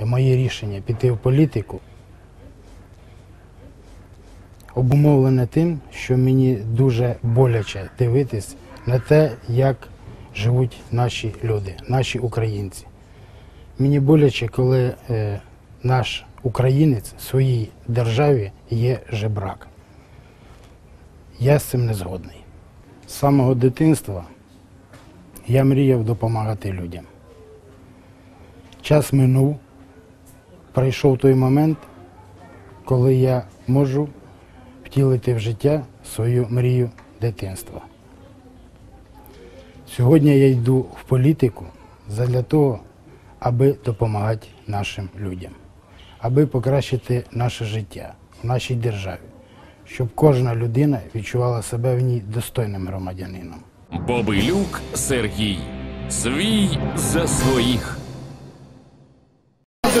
моє рішення піти в політику обумовлене тим, що мені дуже боляче дивитись на те, як живуть наші люди, наші українці. Мені боляче, коли е, наш українець в своїй державі є жебрак. Я з цим не згодний. З самого дитинства я мріяв допомагати людям. Час минув, прийшов той момент, коли я можу втілити в життя свою мрію дитинства. Сьогодні я йду в політику задля того, аби допомагати нашим людям, аби покращити наше життя в нашій державі, щоб кожна людина відчувала себе в ній достойним громадянином. Бобилюк Сергій. Свій за своїх.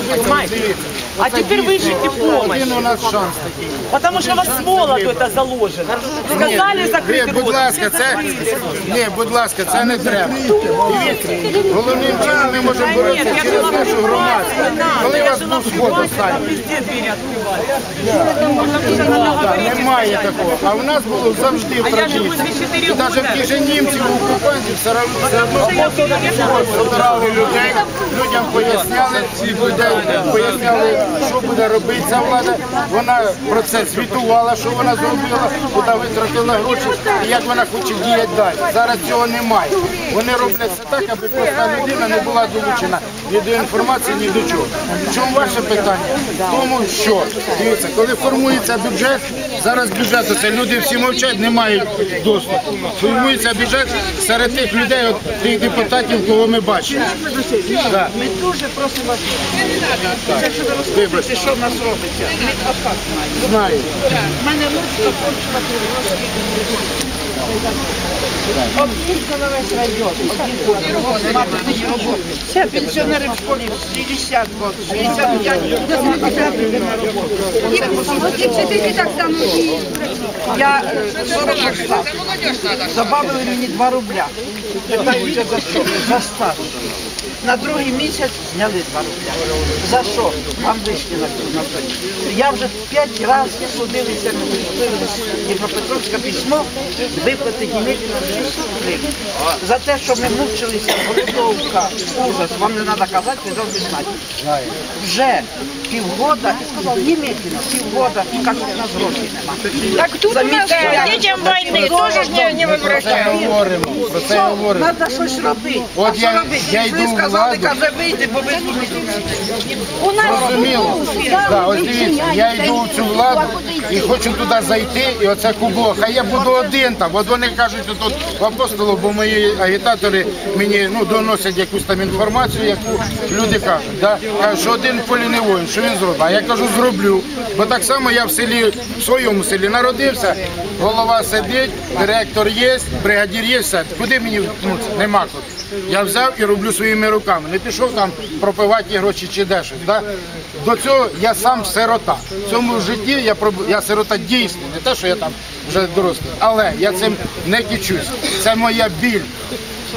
Понимаете? А теперь вы ищете помощь. у нас шанс такий. Потому что вас с молоду это заложено. Сказали закрыть будь рот. ласка, це ні, будь ласка, це не треба. Дивіться, головним чином ми можемо Нет, боротися я через жила в нашу громадську. Коли Я вас жила був в сход Кубани, там останній. везде двери открывали. Так, немає такого. А в нас було завжди в А я живу традиції. здесь 4 І навіть года. в ті же німців, окупантів все одно все одно збирали людей, людям поясняли, людей поясняли, що буде робити ця влада. Вона про це звітувала, що вона зробила, куди витратила гроші і як вона хоче діяти далі. Зараз цього немає. Вони роблять все так, аби проста людина не була долучена ні до інформації, ні до чого. В чому ваше питання? В тому, що дивіться, коли формується бюджет, зараз бюджет, це люди всі мовчать, не мають доступу. Формується бюджет серед тих людей, от, тих депутатів, кого ми бачимо. Ми дуже просимо вас. Це що ви що в нас робиться. Ми. Знаю. У мене ручка кончила Обслідка на весь район. Все пенсионеры в школі 60 год, 65 років на роботу. Я е, 40 став. Добавили мені 2 рубля. Питаються за що? За стаж. На другий місяць зняли 2 рубля. За що? Вам вийшли на той. Я вже п'ять разів судилися Дніпропетровське письмо виплати Німеччина 600 гривень. За те, що ми мучилися, голодовка, ужас, вам не треба казати, ви завжди знаєте. Вже півгода, Німеччина, півгода, і кажуть, у нас грошей нема. Так тут у нас Замість- детям войны тоже ж не, не Про це говоримо. Про це говоримо. Треба щось робити. От а я- що робити? я Ви йду в сказали, владу. каже, вийти, бо ви. У нас Зрозуміло. Так, ось дивіться, я йду в цю владу і хочу туди зайти, і оце кубло. Хай я буду один там. От вони кажуть тут в апостолу, бо мої агітатори мені ну, доносять якусь там інформацію, яку люди кажуть. Да? Кажуть, що один полі не воїн, що він зробить. А я кажу, зроблю. Бо так само я в селі, в своєму селі народився, голова сидить, директор є, бригадір є, все. Куди мені вткнутися? Нема куди. Я взяв і роблю своїми руками. Не пішов там пропивати гроші чи де щось. Да? До цього я сам сирота. В цьому житті я я сирота дійсно, не те, що я там вже дорослий. Але я цим не кічусь. Це моя біль.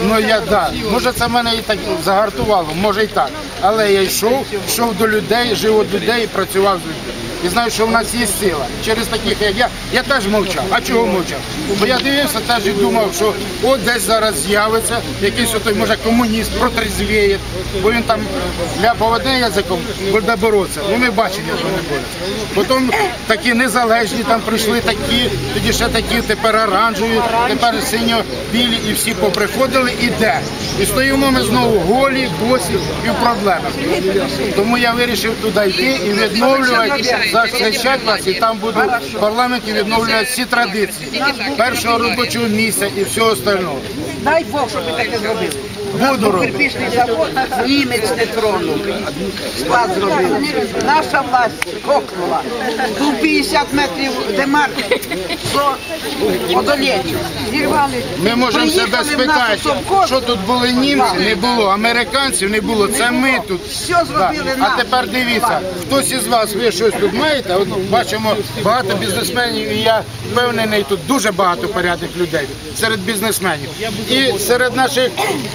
Ну я да. Може це мене і так загартувало, може і так. Але я йшов, йшов до людей, жив від людей і працював з людьми. І знаю, що в нас є сила. Через таких, як я, я теж мовчав. А чого мовчав? Бо я дивився теж і думав, що от десь зараз з'явиться якийсь отой, може, комуніст, протрезвіє, бо він там ляпав одним язиком, буде боротися. Ну ми бачимо, як вони борються. Потім такі незалежні там прийшли такі, тоді ще такі, тепер оранжеві, тепер синьо-білі, і всі поприходили, і де? І стоїмо ми знову голі, босі і в проблемах. Тому я вирішив туди йти і відновлювати, захищати вас, і там буде в парламенті відновлювати всі традиції. Першого робочого місця і всього остального. Дай Бог, щоб ви таке зробили. Буду робити. Завод німець не тронув. Склад зробив. Наша власть кокнула. Тут 50 метрів демарки. Що одолєть. Зірвали. Ми можемо себе Приїхали в нашу спитати, совхоз. що тут були німці, не було, американців не було, це ми тут. Все зробили нам. А тепер дивіться, хтось із вас, ви щось тут маєте, от бачимо багато бізнесменів, і я впевнений, тут дуже багато порядних людей серед бізнесменів. І серед наших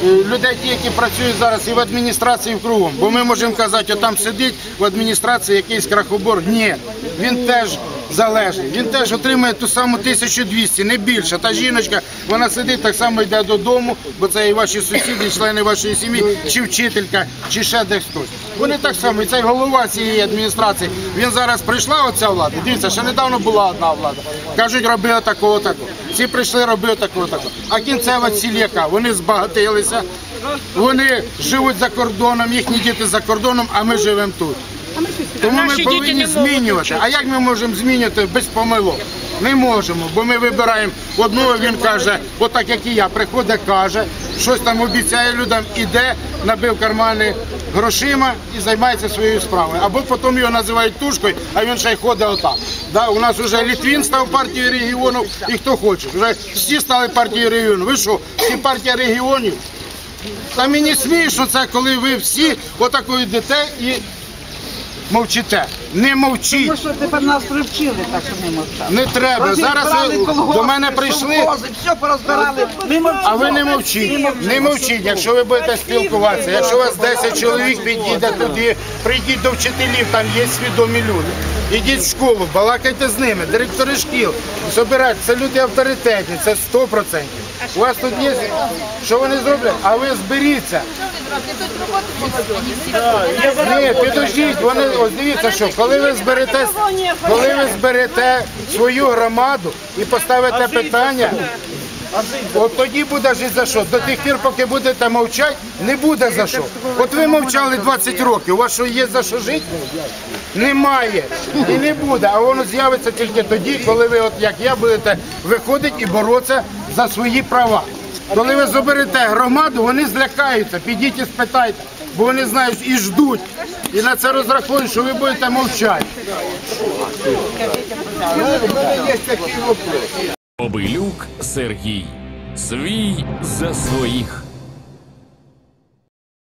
е, людей, ті, які працюють зараз і в адміністрації і в кругом. Бо ми можемо казати, там сидить в адміністрації якийсь крахобор. Ні, він теж залежний. Він теж отримує ту саму 1200, не більше. Та жіночка, вона сидить, так само йде додому, бо це і ваші сусіди, і члени вашої сім'ї, чи вчителька, чи ще десь хтось. Вони так само, і цей голова цієї адміністрації, він зараз прийшла оця влада. Дивіться, ще недавно була одна влада. Кажуть, роби отакого, такого. Ці прийшли, роби отакого, такого. А кінцева ціль яка? Вони збагатилися, вони живуть за кордоном, їхні діти за кордоном, а ми живемо тут. Тому ми діти повинні не можуть змінювати. А як ми можемо змінювати без помилок? Не можемо, бо ми вибираємо одного, він каже, отак як і я, приходить, каже, щось там обіцяє людям, іде, набив кармани грошима і займається своєю справою. Або потім його називають тушкою, а він ще й ходить отак. Да, у нас вже Літвін став партією регіонів і хто хоче. Вже всі стали партією регіонів. Ви що, всі партія регіонів? Та мені смішно це, коли ви всі отако йдете і мовчите. Не мовчіть. Тому що тепер нас привчили, так що не мовчати. Не треба. Зараз ви колгоспи, до мене прийшли, все порозбирали. Ми мовчимо. а ви не мовчіть. Не мовчіть, якщо ви будете спілкуватися. Якщо у вас 10 чоловік, підійде туди, прийдіть до вчителів, там є свідомі люди. Ідіть в школу, балакайте з ними, директори шкіл, збирайте. Це люди авторитетні, це 100%. У вас тут є, що вони зроблять, а ви зберіться. Ні, підождіть, вони ось дивіться, що коли ви зберете, коли ви зберете свою громаду і поставите питання, от тоді буде жити за що. До тих пір, поки будете мовчати, не буде за що. От ви мовчали 20 років, у вас що є за що жити? Немає і не буде, а воно з'явиться тільки тоді, коли ви, от як я, будете виходити і боротися за свої права. Коли ви заберете громаду, вони злякаються, підіть і спитайте, бо вони знають і ждуть. І на це розраховують, що ви будете мовчати. Обилюк Сергій. Свій за своїх.